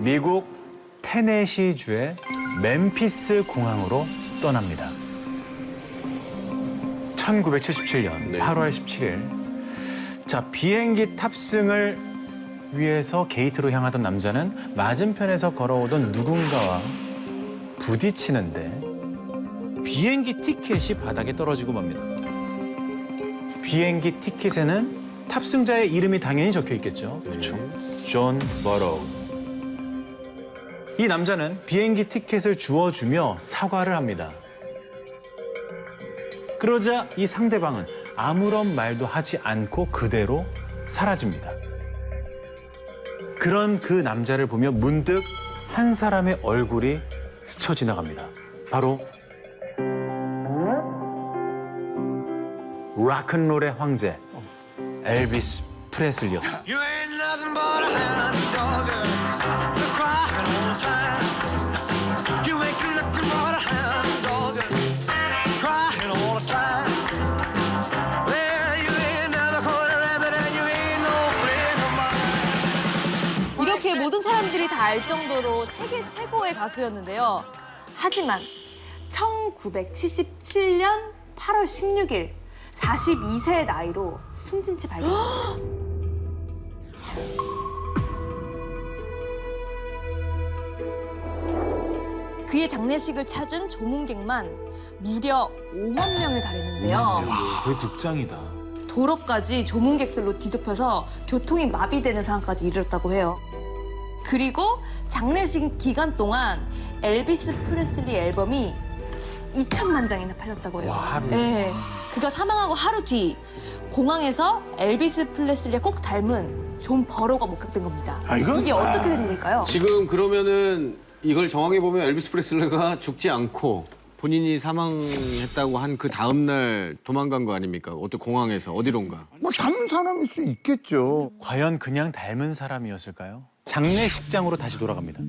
미국 테네시주의 멤피스 공항으로 떠납니다. 1977년 네. 8월 17일. 자, 비행기 탑승을 위해서 게이트로 향하던 남자는 맞은편에서 걸어오던 누군가와 부딪히는데 비행기 티켓이 바닥에 떨어지고 맙니다. 비행기 티켓에는 탑승자의 이름이 당연히 적혀 있겠죠. 그렇죠. 존 버로우. 이 남자는 비행기 티켓을 주워주며 사과를 합니다. 그러자 이 상대방은 아무런 말도 하지 않고 그대로 사라집니다. 그런 그 남자를 보며 문득 한 사람의 얼굴이 스쳐 지나갑니다. 바로 락큰롤의 황제 엘비스 프레슬리였습니다. 알 정도로 세계 최고의 가수였는데요. 하지만 1977년 8월 16일 42세의 나이로 숨진 채 발견됩니다. 그의 장례식을 찾은 조문객만 무려 5만 명에 달했는데요. 거의 국장이다. 도로까지 조문객들로 뒤덮여서 교통이 마비되는 상황까지 이르렀다고 해요. 그리고 장례식 기간 동안 엘비스 프레슬리 앨범이 2천만 장이나 팔렸다고 해요. 와, 하루에? 네. 그가 사망하고 하루 뒤 공항에서 엘비스 프레슬리와 꼭 닮은 존 버로가 목격된 겁니다. 아, 이건- 이게 어떻게 된 일일까요? 지금 그러면은 이걸 정확히 보면 엘비스 프레슬리가 죽지 않고 본인이 사망했다고 한 그 다음 날 도망간 거 아닙니까? 어떤 공항에서 어디론가? 뭐 닮은 사람일 수 있겠죠. 과연 그냥 닮은 사람이었을까요? 장례식장으로 다시 돌아갑니다.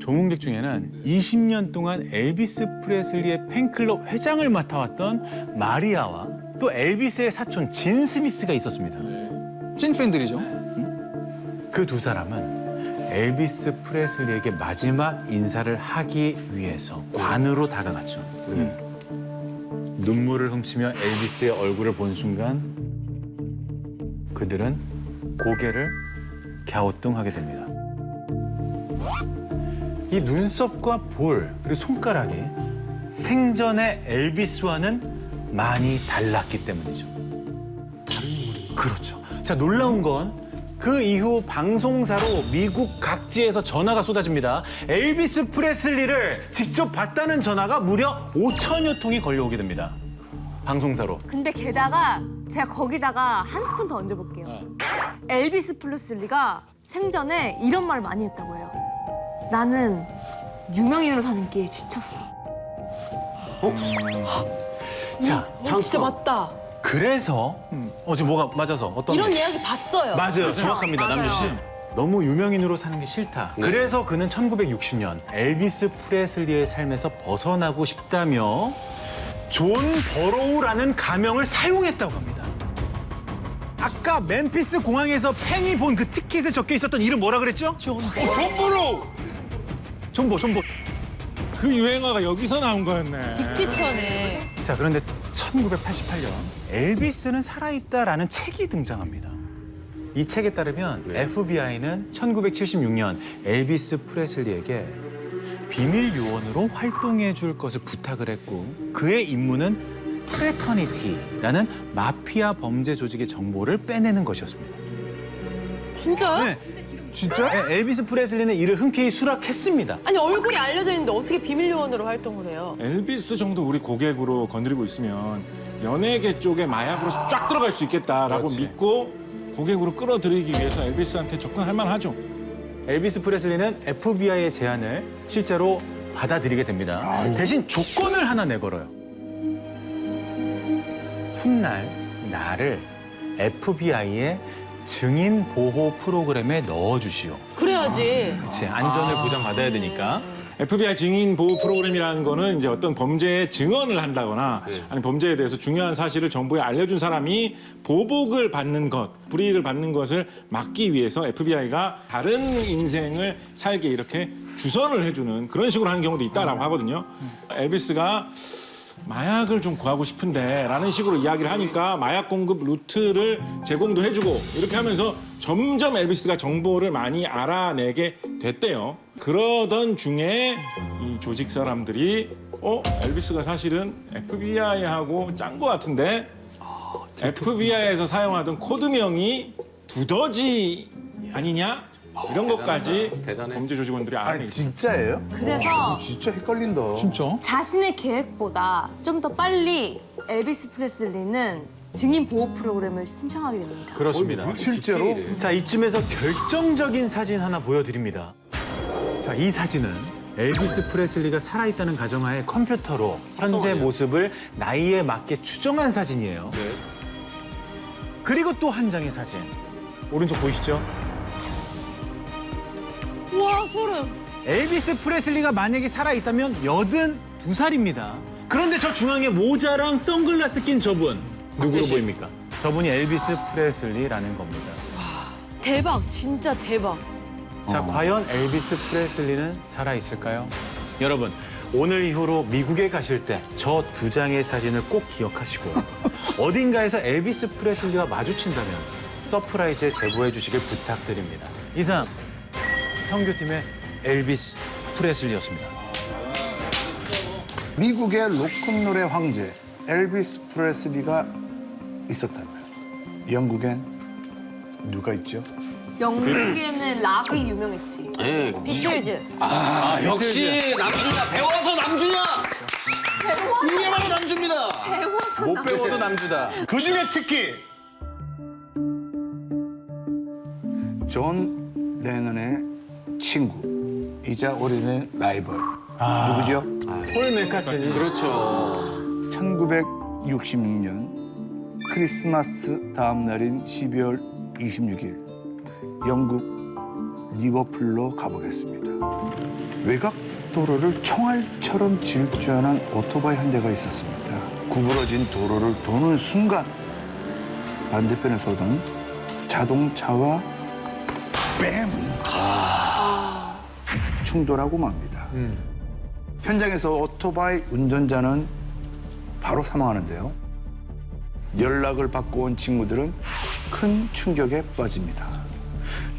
조문객 중에는 20년 동안 엘비스 프레슬리의 팬클럽 회장을 맡아왔던 마리아와 또 엘비스의 사촌 진 스미스가 있었습니다. 찐 팬들이죠. 그 두 사람은 엘비스 프레슬리에게 마지막 인사를 하기 위해서 관으로 다가갔죠. 눈물을 훔치며 엘비스의 얼굴을 본 순간 그들은 고개를 갸우뚱하게 됩니다. 이 눈썹과 볼 그리고 손가락이 생전의 엘비스와는 많이 달랐기 때문이죠. 다른 인물이 그렇죠. 자 놀라운 건 그 이후 방송사로 미국 각지에서 전화가 쏟아집니다. 엘비스 프레슬리를 직접 봤다는 전화가 무려 5천여 통이 걸려오게 됩니다. 방송사로. 근데 게다가 제가 거기다가 한 스푼 더 얹어볼게요. 엘비스 프레슬리가 생전에 이런 말 많이 했다고 해요. 나는 유명인으로 사는 게 지쳤어. 자, 어, 진짜 맞다. 그래서 어 지금 뭐가 맞아서 어떤 이런 이야기 봤어요. 맞아요. 정확합니다. 맞아요. 남주 씨. 너무 유명인으로 사는 게 싫다. 네. 그래서 그는 1960년 엘비스 프레슬리의 삶에서 벗어나고 싶다며 존 버로우라는 가명을 사용했다고 합니다. 아까 멤피스 공항에서 팬이 본 그 티켓에 적혀 있었던 이름 뭐라 그랬죠? 정보로 존보, 존보. 그 유행어가 여기서 나온 거였네. 빅피처네. 자, 그런데 1988년 엘비스는 살아있다라는 책이 등장합니다. 이 책에 따르면 네. FBI는 1976년 엘비스 프레슬리에게 비밀 요원으로 활동해 줄 것을 부탁을 했고 그의 임무는 프레터니티라는 마피아 범죄 조직의 정보를 빼내는 것이었습니다. 진짜요? 네, 진짜? 네, 엘비스 프레슬리는 이를 흔쾌히 수락했습니다. 아니 얼굴이 알려져 있는데 어떻게 비밀 요원으로 활동을 해요? 엘비스 정도 우리 고객으로 건드리고 있으면 연예계 쪽에 마약으로 쫙 들어갈 수 있겠다라고 그렇지. 믿고 고객으로 끌어들이기 위해서 엘비스한테 접근할 만하죠. 엘비스 프레슬리는 FBI의 제안을 실제로 받아들이게 됩니다. 대신 조건을 하나 내걸어요. 훗날 나를 FBI의 증인 보호 프로그램에 넣어주시오. 그래야지. 그치, 안전을 보장받아야 되니까. FBI 증인 보호 프로그램이라는 거는 이제 어떤 범죄의 증언을 한다거나 아니 범죄에 대해서 중요한 사실을 정부에 알려준 사람이 보복을 받는 것, 불이익을 받는 것을 막기 위해서 FBI가 다른 인생을 살게 이렇게 주선을 해주는 그런 식으로 하는 경우도 있다라고 하거든요. 엘비스가 마약을 좀 구하고 싶은데 라는 식으로 이야기를 하니까 마약 공급 루트를 제공도 해주고 이렇게 하면서 점점 엘비스가 정보를 많이 알아내게 됐대요. 그러던 중에 이 조직 사람들이 어 엘비스가 사실은 FBI하고 짠 거 같은데 FBI에서 사용하던 코드명이 두더지 아니냐 이런 것까지 대단해. 범죄 조직원들이 아니 알아내고 있어요. 진짜예요? 그래서 진짜 헷갈린다. 진짜? 자신의 계획보다 좀 더 빨리 엘비스 프레슬리는 증인 보호 프로그램을 신청하게 됩니다. 그렇습니다. 실제로? 자, 이쯤에서 결정적인 사진 하나 보여드립니다. 자, 이 사진은 엘비스 프레슬리가 살아있다는 가정하에 컴퓨터로 현재. 모습을 나이에 맞게 추정한 사진이에요. 네. 그리고 또 한 장의 사진. 오른쪽 보이시죠? 와 소름. 엘비스 프레슬리가 만약에 살아있다면 82살입니다. 그런데 저 중앙에 모자랑 선글라스 낀 저분 누구로 박재신. 보입니까? 저분이 엘비스 프레슬리라는 겁니다. 대박 진짜 대박. 자, 과연 엘비스 프레슬리는 살아있을까요? 여러분, 오늘 이후로 미국에 가실 때 저 두 장의 사진을 꼭 기억하시고 어딘가에서 엘비스 프레슬리와 마주친다면 서프라이즈에 제보해 주시길 부탁드립니다. 이상 성교팀의 엘비스 프레슬리였습니다. 미국의 로큰롤의 황제 엘비스 프레슬리가 있었다면 영국엔 누가 있죠? 영국에는 락이 유명했지. 네. 비틀즈. 아, 역시 남주냐 배워서 남주냐. 이게 바로 남주입니다. 배워서 못 배워도 남주다. 그 중에 특히 존 레넌의 친구이자 올해는 라이벌 누구죠? 폴 맥카트니. 그렇죠. 1966년 크리스마스 다음 날인 12월 26일 영국 리버풀로 가보겠습니다. 외곽 도로를 총알처럼 질주하는 오토바이 한 대가 있었습니다. 구부러진 도로를 도는 순간 반대편에서는 자동차와 뺨 충돌하고 맙니다. 현장에서 오토바이 운전자는 바로 사망하는데요. 연락을 받고 온 친구들은 큰 충격에 빠집니다.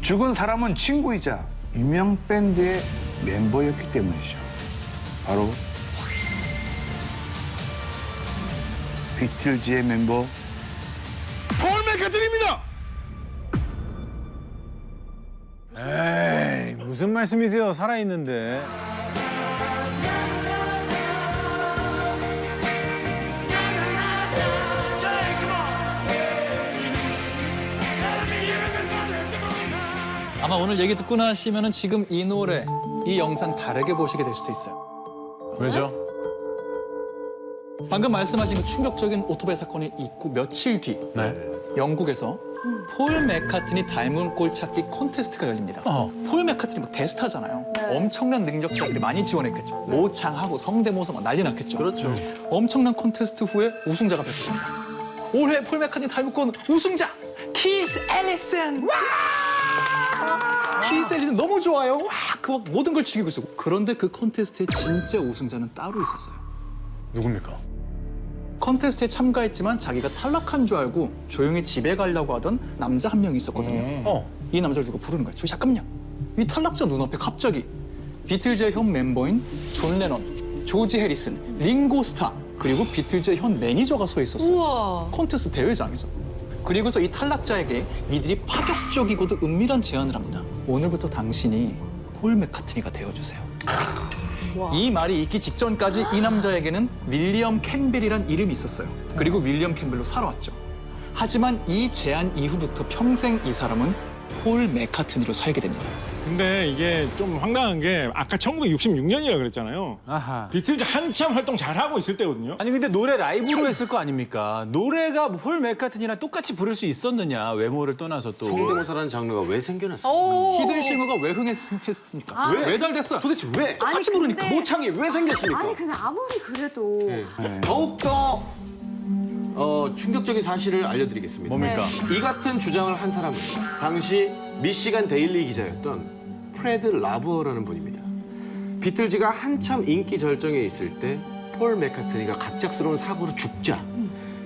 죽은 사람은 친구이자 유명 밴드의 멤버였기 때문이죠. 바로 비틀즈의 멤버 무슨 말씀이세요? 살아있는데. 아마 오늘 얘기 듣고 나시면은 지금 이 노래, 이 영상 다르게 보시게 될 수도 있어요. 왜죠? 방금 말씀하신 그 충격적인 오토바이 사건이 있고 며칠 뒤 네. 영국에서 폴 맥카트니 닮은 꼴 찾기 콘테스트가 열립니다. 어. 폴 맥카트니 뭐 대스타잖아요. 네. 엄청난 능력자들이 많이 지원했겠죠. 모창하고 성대모사 막 난리 났겠죠. 그렇죠. 엄청난 콘테스트 후에 우승자가 발표됩니다. 올해 폴 맥카트니 닮은 꼴 우승자 키스 앨리슨. 와! 키스 앨리슨 너무 좋아요. 와! 그 막 모든 걸 즐기고 있어. 그런데 그 콘테스트의 진짜 우승자는 따로 있었어요. 누굽니까? 컨테스트에 참가했지만 자기가 탈락한 줄 알고 조용히 집에 가려고 하던 남자 한 명이 있었거든요. 어. 이 남자를 누가 부르는 거예요. 저기 잠깐만요. 이 탈락자 눈앞에 갑자기 비틀즈의 현 멤버인 존 레넌, 조지 해리슨, 링고 스타 그리고 비틀즈의 현 매니저가 서 있었어요. 우와. 콘테스트 대회장에서. 그리고서 이 탈락자에게 이들이 파격적이고도 은밀한 제안을 합니다. 오늘부터 당신이 폴 맥카트니가 되어주세요. 이 말이 있기 직전까지 이 남자에게는 윌리엄 캠벨이란 이름이 있었어요. 그리고 윌리엄 캠벨로 살아왔죠. 하지만 이 제안 이후부터 평생 이 사람은 폴 맥카트니로 살게 됩니다. 근데 이게 좀 황당한 게 아까 1966년이라 그랬잖아요. 아하. 비틀즈 한참 활동 잘하고 있을 때거든요. 아니 근데 노래 라이브로 했을 거 아닙니까? 노래가 폴 맥카트니랑 똑같이 부를 수 있었느냐 외모를 떠나서 또. 성대모사라는 장르가 왜 생겨났어? 오. 히든 싱어가 왜 흥했습니까? 왜잘 됐어요? 도대체 왜? 똑같이 부르니까 근데- 모창이 왜 생겼습니까? 아니 근데 아무리 그래도 더욱더 어, 충격적인 사실을 알려드리겠습니다. 뭡니까? 이 같은 주장을 한 사람은 당시 미시간 데일리 기자였던 프레드 라브어라는 분입니다. 비틀즈가 한참 인기 절정에 있을 때 폴 맥카트니가 갑작스러운 사고로 죽자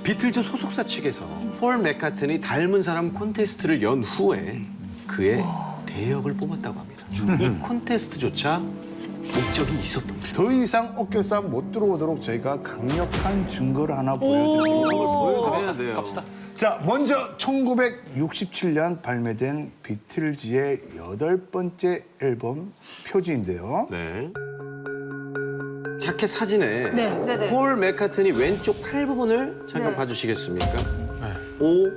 비틀즈 소속사 측에서 폴 맥카트니 닮은 사람 콘테스트를 연 후에 그의 대역을 뽑았다고 합니다. 이 콘테스트조차 목적이 있었던 거예요. 더 이상 어깨 싸움 못 들어오도록 저희가 강력한 증거를 하나 보여드리겠습니다. 보여드려야 돼요. 갑시다. 자, 먼저 1967년 발매된 비틀즈의 여덟 번째 앨범 표지인데요. 네. 자켓 사진에 네, 네, 네. 폴 맥카트니 왼쪽 팔 부분을 잠깐 네. 봐주시겠습니까? O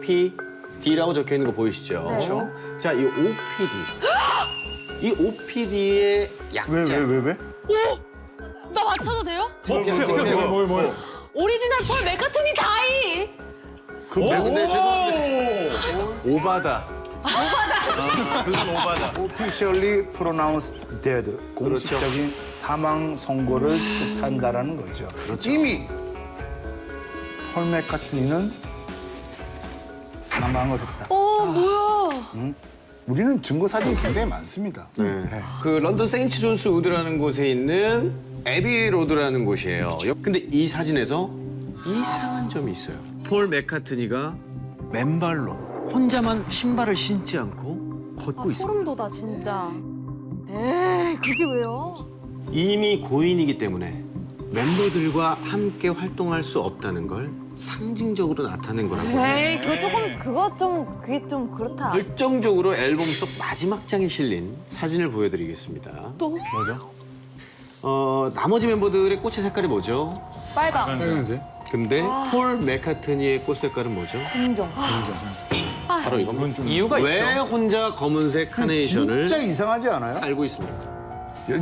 P D라고 적혀 있는 거 보이시죠? 그렇죠. 자, 이 O P D. 이 O P D의 약자. 왜, 왜, 왜, 왜? 나 맞춰도 돼요? 뭐, 뭐, 뭐. 오리지널 폴 맥카트니 다이. 네, 근데 죄송한데 오바다. 오바다. 그건 오바다. Officially pronounced dead. 공식적인 사망 선고를 뜻한다라는 거죠. 이미 폴 맥카트니는 사망을 했다. 어 뭐야? 우리는 증거 사진이 굉장히 많습니다. 네. 그 런던 세인트 존스 우드라는 곳에 있는 에비 로드라는 곳이에요. 근데 이 사진에서 이상한 점이 있어요. 폴 맥카트니가 맨발로 혼자만 신발을 신지 않고 걷고 아 있습니다. 소름 돋아 진짜. 에이 그게 왜요? 이미 고인이기 때문에 멤버들과 함께 활동할 수 없다는 걸 상징적으로 나타낸 거라고 에이 그거 조금 그거 좀 그게 좀 그렇다. 결정적으로 앨범 속 마지막 장에 실린 사진을 보여드리겠습니다. 또? 뭐죠? 어, 나머지 멤버들의 꽃의 색깔이 뭐죠? 빨강. 근데 폴 맥카트니의 꽃 색깔은 뭐죠? 공정. 바로 이겁니다. 그건 좀 이유가 왜 있죠. 혼자 검은색 카네이션을 진짜 이상하지 않아요? 알고 있습니까?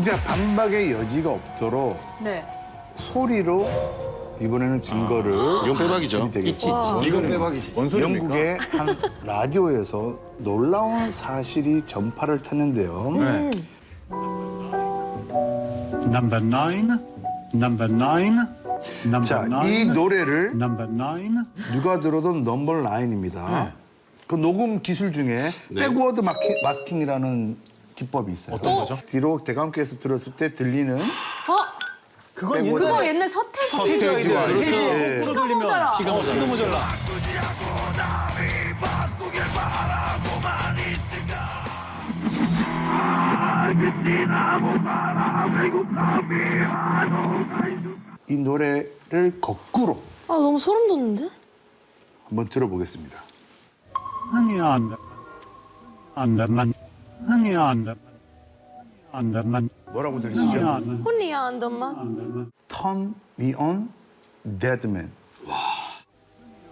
이제 반박의 여지가 없도록 네. 소리로 이번에는 증거를 이건 빼박이죠. 있지, 이건 빼박이지. 영국의 한 라디오에서 놀라운 사실이 전파를 탔는데요. 네. Number nine, number nine, number 자, 이 nine, 노래를 number nine. 누가 들어도 넘버 나인입니다. 그 녹음 기술 중에 백워드 마키, 마스킹이라는 기법이 있어요. 어떤 거죠? 뒤로 대감께서 들었을 때 들리는 어? 그건 백워드 그거 옛날 서태지. 그렇죠. 예. 돌리면 피가 모자라. 피가 모자라. 이 노래를 거꾸로 아 너무 소름 돋는데? 한번 들어보겠습니다. Honey under, underman, honey under, underman, 뭐라고 들으시죠? 혼리야 안던만. underman, Turn me on, dead man.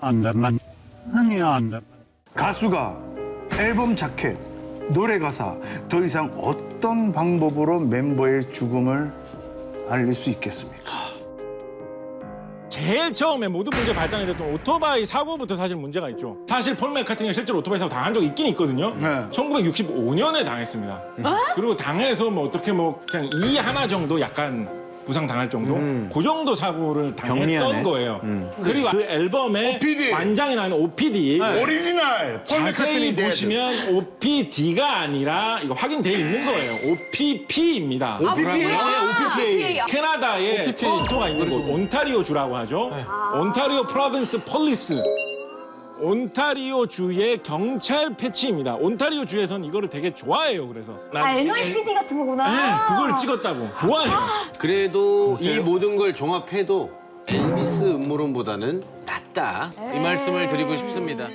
underman, honey under. 가수가 앨범 자켓, 노래 가사 더 이상 어떤 방법으로 멤버의 죽음을 알릴 수 있겠습니까? 제일 처음에 모든 문제 발단이 됐던 오토바이 사고부터 사실 문제가 있죠. 사실 폴 맥카트니가 실제로 오토바이 사고 당한 적이 있긴 있거든요. 네. 1965년에 당했습니다. 그리고 당해서 뭐 어떻게 뭐 그냥 이 하나 정도 약간 부상 당할 정도 그 정도 사고를 당했던 경미하네. 거예요. 그리고 그 앨범에 OPD. 완장이 나는 OPD 오리지널 자세히 보시면 OPD가 아니라 이거 확인돼 있는 거예요. OPP입니다. OPPA. 캐나다의 토론토가 있는 곳 온타리오 주라고 하죠. 온타리오 프로빈스 폴리스. 온타리오 주의 경찰 패치입니다. 온타리오 주에선 이거를 되게 좋아해요. 그래서 아 NYPD 같은 거구나. 네, 그걸 찍었다고 좋아해요. 그래도 이 모든 걸 종합해도 엘비스 음모론보다는 낫다 이 말씀을 드리고 싶습니다.